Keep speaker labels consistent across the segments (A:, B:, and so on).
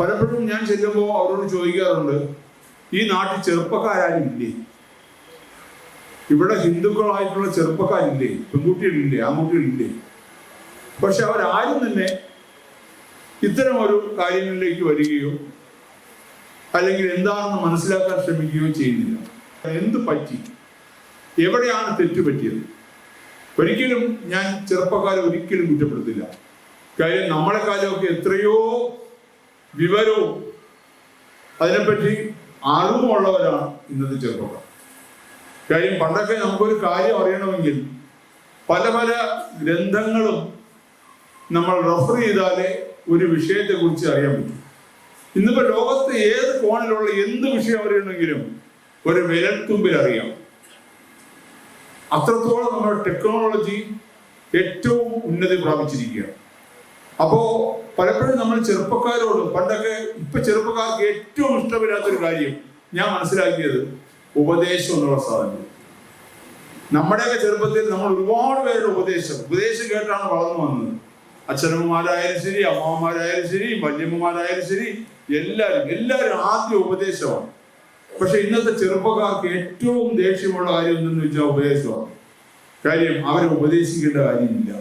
A: പലപ്പോഴും ഞാൻ ചെല്ലുമ്പോൾ അവരോട് ചോദിക്കാറുണ്ട് ഈ നാട്ടിൽ ചെറുപ്പക്കാരും ഇല്ലേ ഇവിടെ ഹിന്ദുക്കളായിട്ടുള്ള ചെറുപ്പക്കാരില്ലേ? പെൺകുട്ടികളില്ലേ? ആൺകുട്ടികളില്ലേ? പക്ഷെ അവരാരും തന്നെ ഇത്തരം ഒരു കാര്യങ്ങളിലേക്ക് വരികയോ അല്ലെങ്കിൽ എന്താണെന്ന് മനസ്സിലാക്കാൻ ശ്രമിക്കുകയോ ചെയ്യുന്നില്ല. എന്ത് പറ്റി? എവിടെയാണ് തെറ്റ് പറ്റിയത്? ഒരിക്കലും ഞാൻ ചെറുപ്പക്കാരെ ഒരിക്കലും കുറ്റപ്പെടുത്തില്ല. കാര്യം നമ്മളെക്കാലമൊക്കെ എത്രയോ വിവരവും അതിനെപ്പറ്റി അറിവുമുള്ളവരാണ് ഇന്നത്തെ ചെറുപ്പക്കാർ. കാര്യം പണ്ടൊക്കെ നമുക്കൊരു കാര്യം അറിയണമെങ്കിൽ പല പല ഗ്രന്ഥങ്ങളും നമ്മൾ റെഫർ ചെയ്താലേ ഒരു വിഷയത്തെക്കുറിച്ച് അറിയാൻ പറ്റും. ഇന്നിപ്പോ ലോകത്ത് ഏത് കോണിലുള്ള എന്ത് വിഷയം അറിയണമെങ്കിലും ഒരു വിരൽത്തുമ്പിൽ അറിയാം. അത്രത്തോളം നമ്മുടെ ടെക്നോളജി ഏറ്റവും ഉന്നതി പ്രാപിച്ചിരിക്കുകയാണ്. അപ്പോ പലപ്പോഴും നമ്മൾ ചെറുപ്പക്കാരോടും പണ്ടൊക്കെ ഇപ്പൊ ചെറുപ്പക്കാർക്ക് ഏറ്റവും ഇഷ്ടമില്ലാത്തൊരു കാര്യം ഞാൻ മനസ്സിലാക്കിയത് ഉപദേശം എന്നുള്ള സാധനം. നമ്മുടെയൊക്കെ ചെറുപ്പത്തിൽ നമ്മൾ ഒരുപാട് പേരുടെ ഉപദേശം ഉപദേശം കേട്ടാണ് വളർന്നു വന്നത്. അച്ഛനമ്മമാരായാലും ശരി അമ്മമാരായാലും ശരി വല്യമ്മമാരായാലും ശരി എല്ലാവരും എല്ലാവരും ആദ്യം ഉപദേശമാണ്. പക്ഷെ ഇന്നത്തെ ചെറുപ്പക്കാർക്ക് ഏറ്റവും ദേഷ്യമുള്ള കാര്യം എന്തെന്ന് വെച്ചാൽ ഉപദേശമാണ്. കാര്യം അവരെ ഉപദേശിക്കേണ്ട കാര്യമില്ല.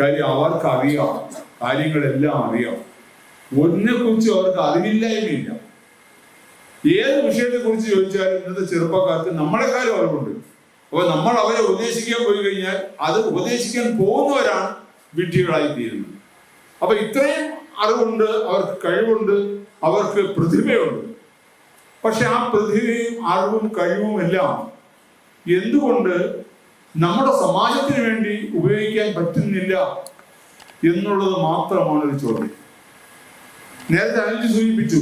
A: കാര്യം അവർക്ക് അറിയാം കാര്യങ്ങളെല്ലാം അറിയാം. ഒന്നിനെ കുറിച്ച് അവർക്ക് അറിവില്ലായ്മയില്ല. ഏത് വിഷയത്തെ കുറിച്ച് ചോദിച്ചാലും ഇന്നത്തെ ചെറുപ്പക്കാർക്ക് നമ്മളെക്കാളും അറിവുണ്ട്. അപ്പൊ നമ്മൾ അവരെ ഉപദേശിക്കാൻ പോയി കഴിഞ്ഞാൽ അത് ഉപദേശിക്കാൻ പോകുന്നവരാണ് വിഡ്ഢികളായി തീരുന്നത്. അപ്പൊ ഇത്രയും അറിവുണ്ട് അവർക്ക് കഴിവുണ്ട് അവർക്ക് പ്രതിഭയുണ്ട്. പക്ഷെ ആ പ്രതിഭയും അറിവും കഴിവും എല്ലാം എന്തുകൊണ്ട് നമ്മുടെ സമാജത്തിന് വേണ്ടി ഉപയോഗിക്കാൻ പറ്റുന്നില്ല എന്നുള്ളത് മാത്രമാണ് ഒരു ചോദ്യം. നേരത്തെ അനിൽ സൂചിപ്പിച്ചു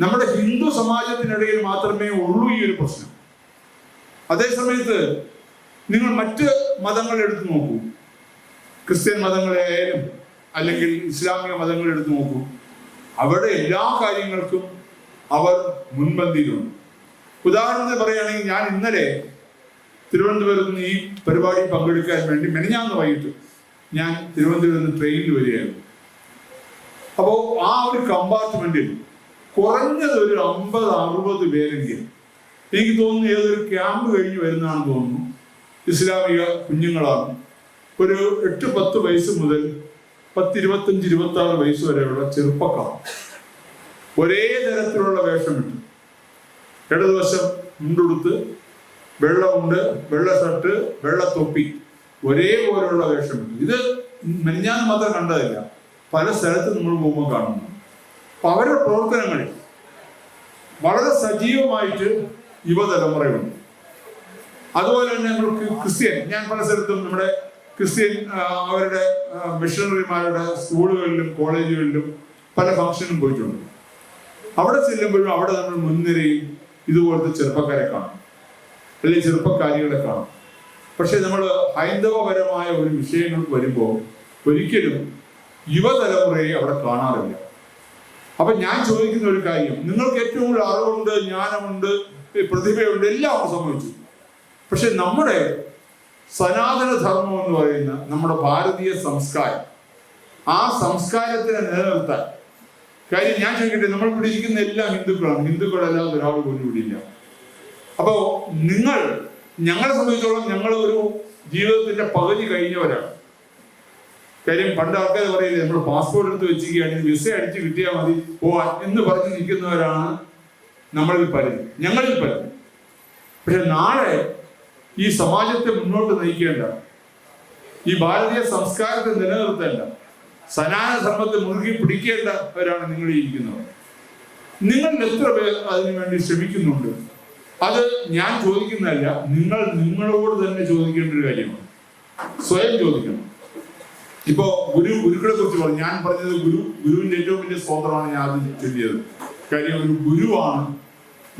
A: നമ്മുടെ ഹിന്ദു സമാജത്തിനിടയിൽ മാത്രമേ ഉള്ളൂ ഈ ഒരു പ്രശ്നം. അതേസമയത്ത് നിങ്ങൾ മറ്റ് മതങ്ങൾ എടുത്തു നോക്കൂ. ക്രിസ്ത്യൻ മതങ്ങളെ ആയാലും അല്ലെങ്കിൽ ഇസ്ലാമിക മതങ്ങൾ എടുത്തു നോക്കൂ. അവിടെ എല്ലാ കാര്യങ്ങൾക്കും അവർ മുൻപന്തിയിലുണ്ട്. ഉദാഹരണത്തിന് പറയുകയാണെങ്കിൽ ഞാൻ ഇന്നലെ തിരുവനന്തപുരത്ത് നിന്ന് ഈ പരിപാടി പങ്കെടുക്കാൻ വേണ്ടി മെനഞ്ഞാന്ന് വൈകിട്ട് ഞാൻ തിരുവനന്തപുരത്ത് ട്രെയിനിൽ വരികയായിരുന്നു അപ്പോൾ ആ ഒരു കമ്പാർട്ട്മെന്റിൽ കുറഞ്ഞത് ഒരു അമ്പത് അറുപത് പേരെങ്കിലും എനിക്ക് തോന്നുന്നു ഏതൊരു ക്യാമ്പ് കഴിഞ്ഞ് വരുന്നതാണെന്ന് തോന്നുന്നു. ഇസ്ലാമിക കുഞ്ഞുങ്ങളാണ്. ഒരു എട്ട് പത്ത് വയസ്സ് മുതൽ പത്ത് ഇരുപത്തഞ്ച് ഇരുപത്തി ആറ് വയസ്സ് വരെയുള്ള ചെറുപ്പക്കാർ. ഒരേ തരത്തിലുള്ള വേഷമിട്ട് ഇടതുവശം മുണ്ടുടുത്ത് വെള്ളമുണ്ട് വെള്ള ഷർട്ട് വെള്ള തൊപ്പി. ഒരേപോലെയുള്ള വേഷം. ഇത് മെനിഞ്ഞാന്ന് മാത്രം കണ്ടതില്ല. പല സ്ഥലത്ത് നമ്മൾ പോകുമ്പോൾ കാണുന്നു. അപ്പൊ അവരുടെ പ്രവർത്തനങ്ങളിൽ വളരെ സജീവമായിട്ട് യുവതലമുറയുണ്ട്. അതുപോലെ തന്നെ നമ്മൾ ക്രിസ്ത്യൻ ഞാൻ പല സ്ഥലത്തും നമ്മുടെ ക്രിസ്ത്യൻ അവരുടെ മിഷണറിമാരുടെ സ്കൂളുകളിലും കോളേജുകളിലും പല ഫംഗ്ഷനും പോയിട്ടുണ്ട്. അവിടെ ചെല്ലുമ്പോഴും അവിടെ നമ്മൾ മുൻനിരയിൽ ഇതുപോലത്തെ ചെറുപ്പക്കാരെ കാണും. അല്ലെങ്കിൽ ചെറുപ്പക്കാരികളെ കാണും. പക്ഷെ നമ്മൾ ഹൈന്ദവപരമായ ഒരു വിഷയങ്ങൾക്ക് വരുമ്പോൾ ഒരിക്കലും യുവതലമുറയെ അവിടെ കാണാറില്ല. അപ്പൊ ഞാൻ ചോദിക്കുന്ന ഒരു കാര്യം നിങ്ങൾക്ക് ഏറ്റവും കൂടുതൽ അറിവുണ്ട് ജ്ഞാനമുണ്ട് പ്രതിഭയുണ്ട് എല്ലാം സംഭവിച്ചു. പക്ഷെ നമ്മുടെ സനാതന ധർമ്മം എന്ന് പറയുന്ന നമ്മുടെ ഭാരതീയ സംസ്കാരം ആ സംസ്കാരത്തിനെ നിലനിർത്താൻ കാര്യം ഞാൻ ചോദിക്കട്ടെ നമ്മൾ പിടിച്ചിരിക്കുന്ന എല്ലാം ഹിന്ദുക്കളാണ് ഹിന്ദുക്കളല്ലാതെ ഒരാൾ പോലും ഇവിടെ ഇല്ല. അപ്പോ നിങ്ങൾ ഞങ്ങളെ സംബന്ധിച്ചോളം ഞങ്ങൾ ഒരു ജീവിതത്തിന്റെ പകുതി കഴിഞ്ഞവരാണ്. കാര്യം പണ്ട് ആൾക്കാർ പറയില്ലേ നമ്മൾ പാസ്പോർട്ട് എടുത്ത് വെച്ചിരിക്കുകയാണെങ്കിൽ വിസ അടിച്ച് കിട്ടിയാൽ മതി. ഓ എന്ന് പറഞ്ഞ് നിൽക്കുന്നവരാണ് നമ്മളിൽ പലരും. ഞങ്ങളിൽ പലരും. പക്ഷെ നാളെ ഈ സമാജത്തെ മുന്നോട്ട് നയിക്കേണ്ട ഈ ഭാരതീയ സംസ്കാരത്തെ നിലനിർത്തേണ്ട സനാതന ധർമ്മത്തെ മുറുകി പിടിക്കേണ്ടവരാണ് ഇരിക്കുന്നവർ നിങ്ങൾ എത്ര പേർ അതിനു വേണ്ടി ശ്രമിക്കുന്നുണ്ട്? അത് ഞാൻ ചോദിക്കുന്നതല്ല നിങ്ങൾ നിങ്ങളോട് തന്നെ ചോദിക്കേണ്ട ഒരു കാര്യമാണ്. സ്വയം ചോദിക്കണം. ഇപ്പോ ഗുരു ഗുരുക്കളെ കുറിച്ച് പറഞ്ഞു. ഞാൻ പറഞ്ഞത് ഗുരു ഗുരുവിന്റെ ഏറ്റവും വലിയ സ്തോത്രമാണ് ഞാൻ അത് ചൊല്ലിയത്. കാര്യം ഒരു ഗുരുവാണ്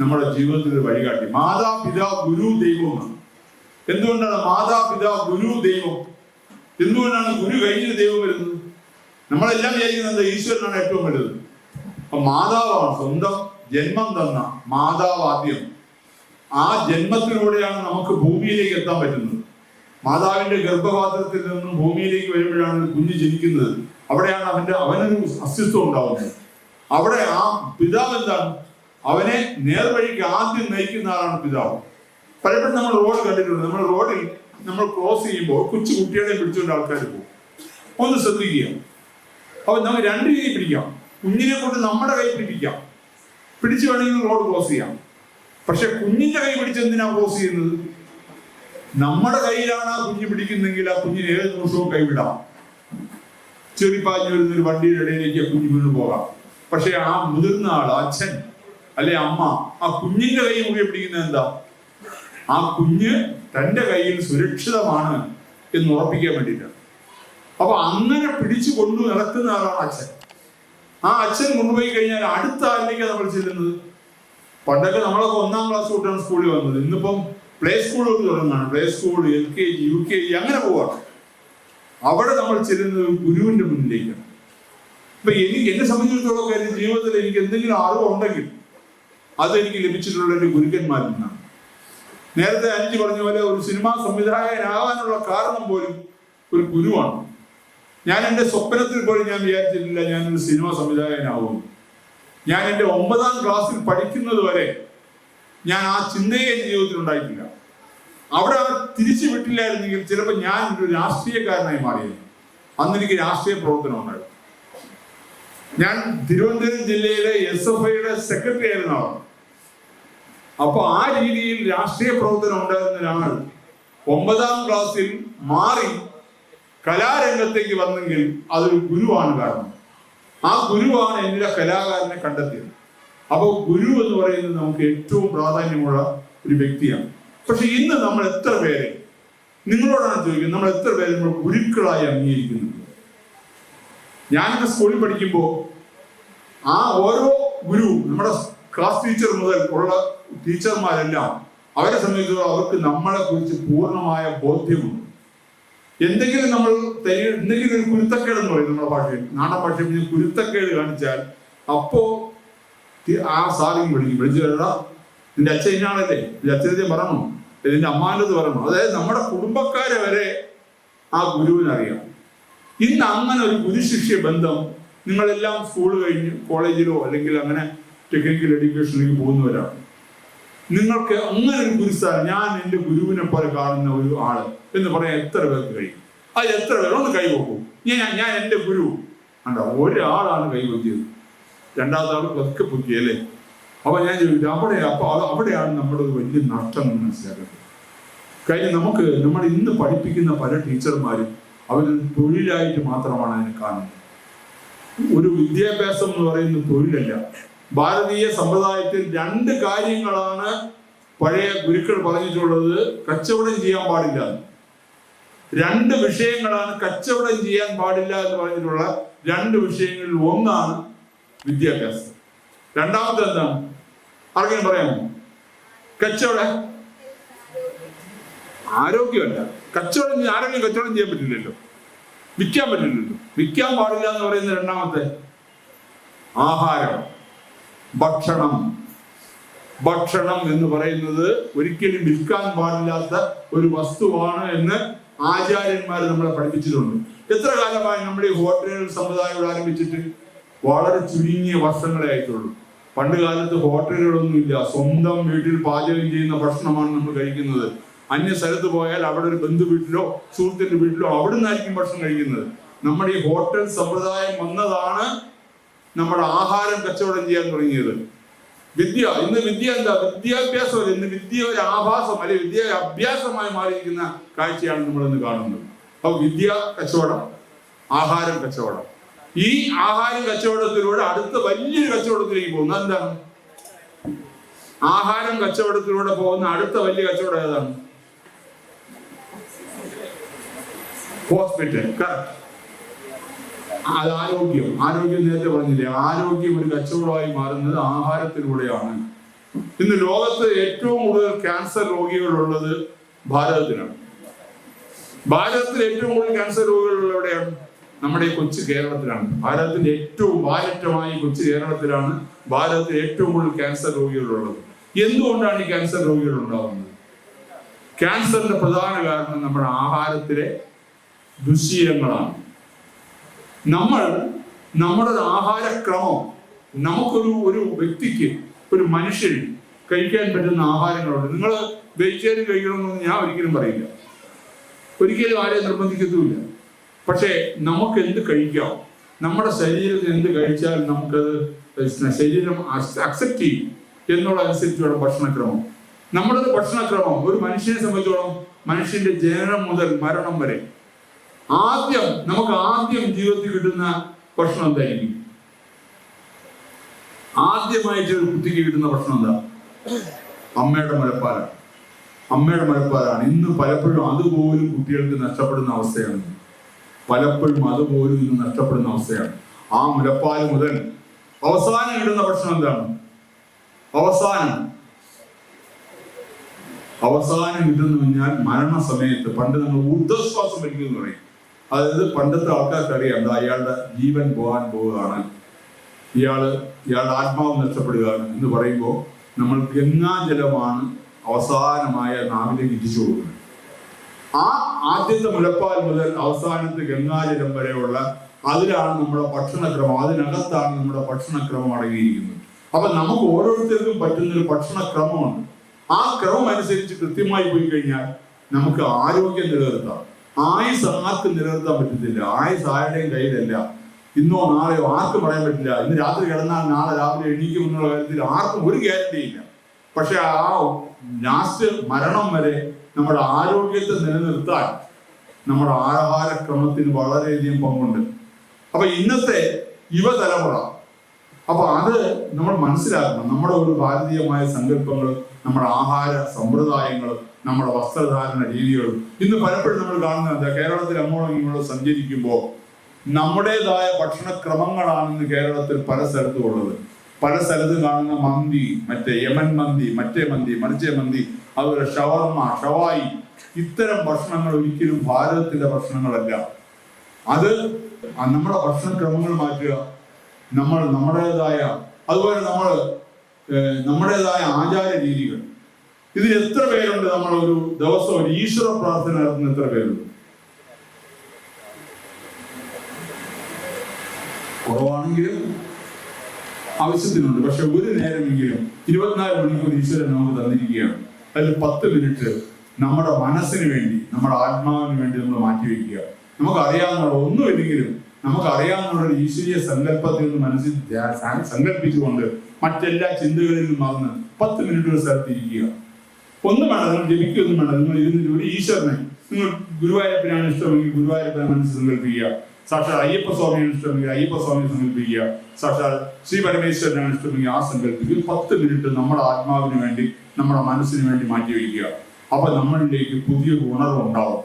A: നമ്മുടെ ജീവിതത്തിൽ വഴികാട്ടി. മാതാപിതാ ഗുരു ദൈവമാണ്. എന്തുകൊണ്ടാണ് മാതാപിതാ ഗുരു ദൈവം? എന്തുകൊണ്ടാണ് ഗുരു കഴിഞ്ഞ ദൈവം വരുന്നത്? നമ്മളെല്ലാം വിചാരിക്കുന്നത് ഈശ്വരനാണ് ഏറ്റവും വലുത്. അപ്പൊ മാതാവാണ് സ്വന്തം ജന്മം തന്ന മാതാവ് ആദ്യം ആ ജന്മത്തിലൂടെയാണ് നമുക്ക് ഭൂമിയിലേക്ക് എത്താൻ പറ്റുന്നത്. മാതാവിന്റെ ഗർഭപാത്രത്തിൽ നിന്നും ഭൂമിയിലേക്ക് വരുമ്പോഴാണ് കുഞ്ഞു ജനിക്കുന്നത്. അവിടെയാണ് അവന്റെ അവനൊരു അസ്തിത്വം ഉണ്ടാവുന്നത്. അവിടെ ആ പിതാവ് എന്താണ്? അവനെ നേർവഴിക്ക് ആദ്യം നയിക്കുന്ന ആളാണ് പിതാവ്. പലപ്പോഴും നമ്മൾ റോഡ് കണ്ടിട്ടുണ്ട്. നമ്മൾ റോഡിൽ നമ്മൾ ക്രോസ് ചെയ്യുമ്പോൾ കൊച്ചു കുട്ടികളെ പിടിച്ചുകൊണ്ട് ആൾക്കാർ പോകും. ഒന്ന് ശ്രദ്ധിക്കുക. അപ്പൊ നമുക്ക് രണ്ട് രീതി പിടിക്കാം. കുഞ്ഞിനെ കൊണ്ട് നമ്മുടെ കൈ പിടിക്കാം പിടിച്ചു വേണമെങ്കിൽ റോഡ് ക്രോസ് ചെയ്യാം. പക്ഷെ കുഞ്ഞിന്റെ കൈ പിടിച്ച് എന്തിനാ ക്രോസ് ചെയ്യുന്നത്? നമ്മുടെ കയ്യിലാണ് ആ കുഞ്ഞ് പിടിക്കുന്നെങ്കിൽ ആ കുഞ്ഞിന് ഏത് നിമിഷവും കൈവിടാം. ചെറിപ്പാഞ്ഞു വരുന്ന ഒരു വണ്ടിയുടെ ഇടയിലേക്ക് ആ കുഞ്ഞ് വീണ് പോകാം. പക്ഷെ ആ മുതിർന്ന ആൾ അച്ഛൻ അല്ലെ അമ്മ ആ കുഞ്ഞിന്റെ കൈ മുഴുവൻ പിടിക്കുന്നത് എന്താ? ആ കുഞ്ഞ് തന്റെ കയ്യിൽ സുരക്ഷിതമാണ് എന്ന് ഉറപ്പിക്കാൻ വേണ്ടിയിട്ടാണ്. അപ്പൊ അങ്ങനെ പിടിച്ചു കൊണ്ടു നടക്കുന്ന ആളാണ് അച്ഛൻ. ആ അച്ഛൻ കൊണ്ടുപോയി കഴിഞ്ഞാൽ അടുത്ത ആളിലേക്ക് നമ്മൾ ചെല്ലുന്നത്? പണ്ടൊക്കെ നമ്മളൊക്കെ ഒന്നാം ക്ലാസ് തൊട്ടാണ് സ്കൂളിൽ വന്നത്. ഇന്നിപ്പം പ്ലേ സ്കൂളുകൾ തുടങ്ങാണ് play school L K G U K G അങ്ങനെ പോവാണ് അവിടെ നമ്മൾ ചെല്ലുന്നത് ഗുരുവിന്റെ മുന്നിലേക്കാണ്. ഇപ്പൊ എനിക്ക് എന്നെ സംബന്ധിച്ചിടത്തോളം കാര്യം ജീവിതത്തിൽ എനിക്ക് എന്തെങ്കിലും അറിവുണ്ടെങ്കിൽ അത് എനിക്ക് ലഭിച്ചിട്ടുള്ള ഒരു ഗുരുക്കന്മാരിൽ നിന്നാണ്. നേരത്തെ അഞ്ചു പറഞ്ഞ പോലെ ഒരു സിനിമാ സംവിധായകനാകാനുള്ള കാരണം പോലും ഒരു ഗുരുവാണ്. ഞാൻ എന്റെ സ്വപ്നത്തിൽ പോലും ഞാൻ വിചാരിച്ചിട്ടില്ല ഞാനൊരു സിനിമ സംവിധായകനാവും ഞാൻ എന്റെ ഒമ്പതാം ക്ലാസ്സിൽ പഠിക്കുന്നത് വരെ ഞാൻ ആ ചിന്തയെ ജീവിതത്തിൽ ഉണ്ടായിട്ടില്ല. അവിടെ അവർ തിരിച്ചു വിട്ടില്ലായിരുന്നെങ്കിൽ ചിലപ്പോൾ ഞാൻ ഒരു രാഷ്ട്രീയക്കാരനായി മാറിയത് അന്ന് എനിക്ക് രാഷ്ട്രീയ പ്രവർത്തനം ഉണ്ടായിരുന്നു. ഞാൻ തിരുവനന്തപുരം ജില്ലയിലെ എസ് എഫ് ഐയുടെ സെക്രട്ടറി ആയിരുന്നു ആളാണ്. അപ്പൊ ആ രീതിയിൽ രാഷ്ട്രീയ പ്രവർത്തനം ഉണ്ടായിരുന്ന ഒരാൾ ഒമ്പതാം ക്ലാസ്സിൽ മാറി കലാരംഗത്തേക്ക് വന്നെങ്കിൽ അതൊരു ഗുരുവാണ് കാരണം. ആ ഗുരുവാണ് എന്നിലെ കലാകാരനെ കണ്ടെത്തിയത്. അപ്പോൾ ഗുരു എന്ന് പറയുന്നത് നമുക്ക് ഏറ്റവും പ്രാധാന്യമുള്ള ഒരു വ്യക്തിയാണ്. പക്ഷെ ഇന്ന് നമ്മൾ എത്ര പേരെ? നിങ്ങളോടാണ് ചോദിക്കുന്നത് നമ്മൾ എത്ര പേരെ നമ്മൾ ഗുരുക്കളായി അംഗീകരിക്കുന്നുണ്ട് ഞാനൊക്കെ സ്കൂളിൽ പഠിക്കുമ്പോൾ ആ ഓരോ ഗുരു നമ്മുടെ ക്ലാസ് ടീച്ചർ മുതൽ ഉള്ള ടീച്ചർമാരെല്ലാം അവരെ സംബന്ധിച്ചിടത്തോളം അവർക്ക് നമ്മളെ കുറിച്ച് പൂർണമായ ബോധ്യമുണ്ട്. എന്തെങ്കിലും നമ്മൾ എന്തെങ്കിലും ഒരു കുരുത്തക്കേട് എന്ന് പറയും നമ്മുടെ ഭാഷയിൽ. നാടൻ ഭാഷയിൽ പിന്നെ കുരുത്തക്കേട് കാണിച്ചാൽ അപ്പോ ആ സാറിങ് വിളിക്കും വിളിച്ചു കേട്ടാ നിന്റെ അച്ഛൻ ഇന്നാണല്ലേ നിന്റെ അച്ഛനെ പറഞ്ഞു നിന്റെ അമ്മാനത് പറഞ്ഞു അതായത് നമ്മുടെ കുടുംബക്കാരെ വരെ ആ ഗുരുവിനറിയാം ഇന്ന് അങ്ങനെ ഒരു ഗുരുശിഷ്യ ബന്ധം നിങ്ങളെല്ലാം സ്കൂൾ കഴിഞ്ഞ് കോളേജിലോ അല്ലെങ്കിൽ അങ്ങനെ ടെക്നിക്കൽ എഡ്യൂക്കേഷനിലേക്ക് പോകുന്നവരാണ്. നിങ്ങൾക്ക് അങ്ങനെ ഒരു ഞാൻ എന്റെ ഗുരുവിനെ പോലെ കാണുന്ന ഒരു ആൾ. എന്ന് പറയാൻ എത്ര പേർക്ക് കഴിയും? അത് എത്ര പേർ ഒന്ന് കൈവക്കും ഞാൻ ഞാൻ എന്റെ ഗുരു. കണ്ടോ? ഒരാളാണ് കൈവക്കിയത് രണ്ടാമത്തെ ആൾ പതുക്കെ പൊക്കിയല്ലേ അപ്പൊ ഞാൻ ചോദിച്ചു അവിടെ അപ്പൊ അവിടെയാണ് നമ്മുടെ വലിയ നഷ്ടം എന്ന് മനസ്സിലാക്കുന്നത് കാര്യം നമുക്ക് നമ്മൾ ഇന്ന് പഠിപ്പിക്കുന്ന പല ടീച്ചർമാരും അവർ തൊഴിലായിട്ട് മാത്രമാണ് അതിനെ കാണുന്നത്. ഒരു വിദ്യാഭ്യാസം എന്ന് പറയുന്നത് തൊഴിലല്ല. ഭാരതീയ സമ്പ്രദായത്തിൽ രണ്ട് കാര്യങ്ങളാണ് പഴയ ഗുരുക്കൾ പറഞ്ഞിട്ടുള്ളത്. കച്ചവടം ചെയ്യാൻ പാടില്ല. രണ്ട് വിഷയങ്ങളാണ് കച്ചവടം ചെയ്യാൻ പാടില്ല എന്ന് പറഞ്ഞിട്ടുള്ള രണ്ട് വിഷയങ്ങളിൽ ഒന്നാണ് വിദ്യാഭ്യാസം. രണ്ടാമത്തെ എന്താണ് ആർക്കെങ്കിലും പറയാമോ? കച്ചവട? ആരോഗ്യമല്ല. കച്ചവടം ആരെങ്കിലും കച്ചവടം ചെയ്യാൻ പറ്റില്ലല്ലോ. വിൽക്കാൻ പറ്റില്ലല്ലോ. വിൽക്കാൻ പാടില്ല എന്ന് പറയുന്ന രണ്ടാമത്തെ ആഹാരം. ഭക്ഷണം. ഭക്ഷണം എന്ന് പറയുന്നത് ഒരിക്കലും വിൽക്കാൻ പാടില്ലാത്ത ഒരു വസ്തുവാണ് എന്ന് ആചാര്യന്മാർ നമ്മളെ പഠിപ്പിച്ചിട്ടുണ്ട്. എത്ര കാലമായി നമ്മുടെ ഹോട്ടലുകൾ സമുദായം ആരംഭിച്ചിട്ട് വളരെ ചുരുങ്ങിയ വർഷങ്ങളെ ആയിട്ടുള്ളൂ. പണ്ട് കാലത്ത് ഹോട്ടലുകളൊന്നുമില്ല. സ്വന്തം വീട്ടിൽ പാചകം ചെയ്യുന്ന ഭക്ഷണമാണ് നമ്മൾ കഴിക്കുന്നത്. അന്യ സ്ഥലത്ത് പോയാൽ അവിടെ ഒരു ബന്ധു വീട്ടിലോ സുഹൃത്തിന്റെ വീട്ടിലോ അവിടെ നിന്നായിരിക്കും ഭക്ഷണം കഴിക്കുന്നത്. നമ്മുടെ ഈ ഹോട്ടൽ സമ്പ്രദായം വന്നതാണ് നമ്മുടെ ആഹാരം കച്ചവടം ചെയ്യാൻ തുടങ്ങിയത്. വിദ്യ ഇന്ന് വിദ്യ എന്താ? വിദ്യാഭ്യാസം ഇന്ന് വിദ്യ ഒരു ആഭാസം അല്ലെങ്കിൽ വിദ്യ അഭ്യാസമായി മാറിയിരിക്കുന്ന കാഴ്ചയാണ് നമ്മൾ ഇന്ന് കാണുന്നത്. അപ്പൊ വിദ്യ കച്ചവടം ആഹാരം കച്ചവടം. ഈ ആഹാര കച്ചവടത്തിലൂടെ അടുത്ത വലിയൊരു കച്ചവടത്തിലേക്ക് പോകുന്നു എന്താണ്? ആഹാരം കച്ചവടത്തിലൂടെ പോകുന്ന അടുത്ത വലിയ കച്ചവടം ഏതാണ്? ഹോസ്പിറ്റൽ കറക്റ്റ് അത് ആരോഗ്യം. ആരോഗ്യം നേരത്തെ പറഞ്ഞില്ലേ? ആരോഗ്യം ഒരു കച്ചവടമായി മാറുന്നത് ആഹാരത്തിലൂടെയാണ്. ഇന്ന് ലോകത്ത് ഏറ്റവും കൂടുതൽ ക്യാൻസർ രോഗികളുള്ളത് ഭാരതത്തിലാണ് ഭാരതത്തിൽ ഏറ്റവും കൂടുതൽ ക്യാൻസർ രോഗികളുള്ളവിടെയാണ് നമ്മുടെ കൊച്ചു കേരളത്തിലാണ്. ഭാരതത്തിന്റെ ഏറ്റവും ഭാരറ്റമായ കൊച്ചു കേരളത്തിലാണ് ഭാരതത്തിൽ ഏറ്റവും കൂടുതൽ ക്യാൻസർ രോഗികളുള്ളത്. എന്തുകൊണ്ടാണ് ഈ ക്യാൻസർ രോഗികൾ ഉണ്ടാകുന്നത്? ക്യാൻസറിന്റെ പ്രധാന കാരണം നമ്മുടെ ആഹാരത്തിലെ ദുശീലങ്ങളാണ്. നമ്മൾ നമ്മുടെ ആഹാരക്രമം നമുക്കൊരു ഒരു വ്യക്തിക്ക് ഒരു മനുഷ്യന് കഴിക്കാൻ പറ്റുന്ന ആഹാരങ്ങളുണ്ട്. നിങ്ങൾ വെജിറ്റേറിയൻ കഴിക്കണമെന്ന് ഞാൻ ഒരിക്കലും പറയില്ല. ഒരിക്കലും ആരെയും നിർബന്ധിക്കത്തുമില്ല. പക്ഷേ നമുക്ക് എന്ത് കഴിക്കാം? നമ്മുടെ ശരീരത്തിന് എന്ത് കഴിച്ചാൽ നമുക്കത് ശരീരം അക്സെപ്റ്റ് ചെയ്യും എന്നുള്ളതനുസരിച്ചുള്ള ഭക്ഷണക്രമം. നമ്മുടെ ഭക്ഷണക്രമം ഒരു മനുഷ്യനെ സംബന്ധിച്ചോളം മനുഷ്യന്റെ ജനനം മുതൽ മരണം വരെ ആദ്യം നമുക്ക് ആദ്യം ജീവിതത്തിൽ കിട്ടുന്ന ഭക്ഷണം എന്തായിരിക്കും? ആദ്യമായിട്ട് ഒരു കുട്ടിക്ക് കിട്ടുന്ന ഭക്ഷണം എന്താ? അമ്മയുടെ മുലപ്പാലാണ് അമ്മയുടെ മുലപ്പാലാണ് ഇന്ന് പലപ്പോഴും അതുപോലും കുട്ടികൾക്ക് നഷ്ടപ്പെടുന്ന അവസ്ഥയാണ്. പലപ്പോഴും അതുപോലും ഇന്ന് നഷ്ടപ്പെടുന്ന അവസ്ഥയാണ്. ആ മുലപ്പാൽ മുതൽ അവസാനം കിട്ടുന്ന ഭക്ഷണം എന്താണ്? അവസാനം. അവസാനം കിട്ടുന്ന കഴിഞ്ഞാൽ മരണസമയത്ത് പണ്ട് നമ്മൾ ഊർദ്ധശ്വാസം വലിക്കുന്നു പറയും. അതായത് പണ്ടത്തെ ആൾക്കാർക്ക് അയാളുടെ ജീവൻ പോകാൻ പോവുകയാണ്. ഇയാൾ ഇയാളുടെ ആത്മാവ് നഷ്ടപ്പെടുകയാണ് എന്ന് പറയുമ്പോൾ നമ്മൾ ഗംഗാജലമാണ് അവസാനമായ നാവിലേക്ക് ഇരിച്ചു കൊടുക്കുന്നത് ആ ആദ്യത്തെ മുലപ്പാൽ മുതൽ അവസാനത്തെ ഗംഗാജലം വരെയുള്ള അതിലാണ് നമ്മുടെ ഭക്ഷണക്രമം. അതിനകത്താണ് നമ്മുടെ ഭക്ഷണക്രമം അടങ്ങിയിരിക്കുന്നത്. അപ്പൊ നമുക്ക് ഓരോരുത്തർക്കും പറ്റുന്ന ഒരു ഭക്ഷണക്രമമുണ്ട് ആ ക്രമം അനുസരിച്ച് കൃത്യമായി പോയി കഴിഞ്ഞാൽ നമുക്ക് ആരോഗ്യം നിലനിർത്താം. ആയുസ് ആർക്കും നിലനിർത്താൻ പറ്റത്തില്ല. ആയുസ് ആരുടെയും കയ്യിലല്ല. ഇന്നോ നാളെയോ ആർക്കും പറയാൻ പറ്റില്ല. ഇന്ന് രാത്രി കിടന്നാൽ നാളെ രാവിലെ എണീക്കും എന്നുള്ള കാര്യത്തിൽ ആർക്കും ഒരു ഗ്യാരണ്ടി ഇല്ല. പക്ഷെ ആ ലാസ്റ്റ് മരണം വരെ നമ്മുടെ ആരോഗ്യത്തെ നിലനിർത്താൻ നമ്മുടെ ആഹാരക്രമത്തിന് വളരെയധികം പങ്കുണ്ട്. അപ്പൊ ഇന്നത്തെ യുവതലമുറ അപ്പൊ അത് നമ്മൾ മനസ്സിലാക്കണം. നമ്മുടെ ഒരു ഭാരതീയമായ സങ്കല്പങ്ങൾ നമ്മുടെ ആഹാര സമ്പ്രദായങ്ങൾ നമ്മുടെ വസ്ത്രധാരണ രീതികളും. ഇന്ന് പലപ്പോഴും നമ്മൾ കാണുന്നത് കേരളത്തിൽ അങ്ങോളം ഇങ്ങോട്ടും സഞ്ചരിക്കുമ്പോൾ നമ്മുടേതായ ഭക്ഷണക്രമങ്ങളാണ് ഇന്ന് കേരളത്തിൽ പല സ്ഥലത്തും ഉള്ളത്. പല സ്ഥലത്തും കാണുന്ന മന്തി മറ്റേ യമൻ മന്തി മറ്റേ മന്തി മറിച്ചേ മന്തി അതുപോലെ ഷവർമ ഷവായി. ഇത്തരം ഭക്ഷണങ്ങൾ ഒരിക്കലും ഭാരതത്തിന്റെ ഭക്ഷണങ്ങളല്ല. അത് നമ്മുടെ ഭക്ഷണക്രമങ്ങൾ മാറ്റുക നമ്മൾ നമ്മുടേതായ അതുപോലെ നമ്മൾ നമ്മുടേതായ ആചാര രീതികൾ ഇതിൽ എത്ര പേരുണ്ട് നമ്മൾ ഒരു ദിവസം ഒരു ഈശ്വര പ്രാർത്ഥന നടത്തുന്ന എത്ര പേരുണ്ട്? കുറവാണെങ്കിലും ആവശ്യത്തിനുണ്ട്. പക്ഷെ ഒരു നേരമെങ്കിലും ഇരുപത്തിനാല് മണിക്കൂർ ഈശ്വരൻ നമുക്ക് തന്നിരിക്കുകയാണ്. അതിൽ പത്ത് മിനിറ്റ് നമ്മുടെ മനസ്സിന് വേണ്ടി നമ്മുടെ ആത്മാവിന് വേണ്ടി നമ്മൾ മാറ്റിവെക്കുക നമുക്ക് അറിയാവുന്ന ഒന്നുമില്ലെങ്കിലും നമുക്ക് അറിയാവുന്ന ഒരു ഈശ്വരീയ സങ്കല്പത്തിൽ നിന്ന് മനസ്സിൽ സങ്കല്പിച്ചുകൊണ്ട് മറ്റെല്ലാ ചിന്തകളിൽ നിന്നും മറന്ന് പത്ത് മിനിറ്റ് ഒരു സ്ഥലത്ത് ഇരിക്കുക. ഒന്നും വേണ്ട നിങ്ങൾ ജപിക്കൊന്നും വേണ്ട. നിങ്ങൾ ഇരുന്നിട്ട് ഒരു ഈശ്വരനെ നിങ്ങൾ ഗുരുവായൂരപ്പനാണ് ഇഷ്ടമെങ്കിൽ ഗുരുവായൂരപ്പനെ മനസ്സിൽ സങ്കല്പിക്കുക. സാക്ഷാൽ അയ്യപ്പ സ്വാമിയാണ് ഇഷ്ടമെങ്കിൽ അയ്യപ്പ സ്വാമിയെ സങ്കല്പിക്കുക. സാക്ഷാൽ ശ്രീ പരമേശ്വരനാണ് ഇഷ്ടമെങ്കിൽ ആ സങ്കല്പിക്കുക. പത്ത് മിനിറ്റ് നമ്മുടെ ആത്മാവിന് വേണ്ടി നമ്മുടെ മനസ്സിന് വേണ്ടി മാറ്റി വയ്ക്കുക. അപ്പൊ നമ്മളിലേക്ക് പുതിയൊരു ഉണർവ് ഉണ്ടാവും.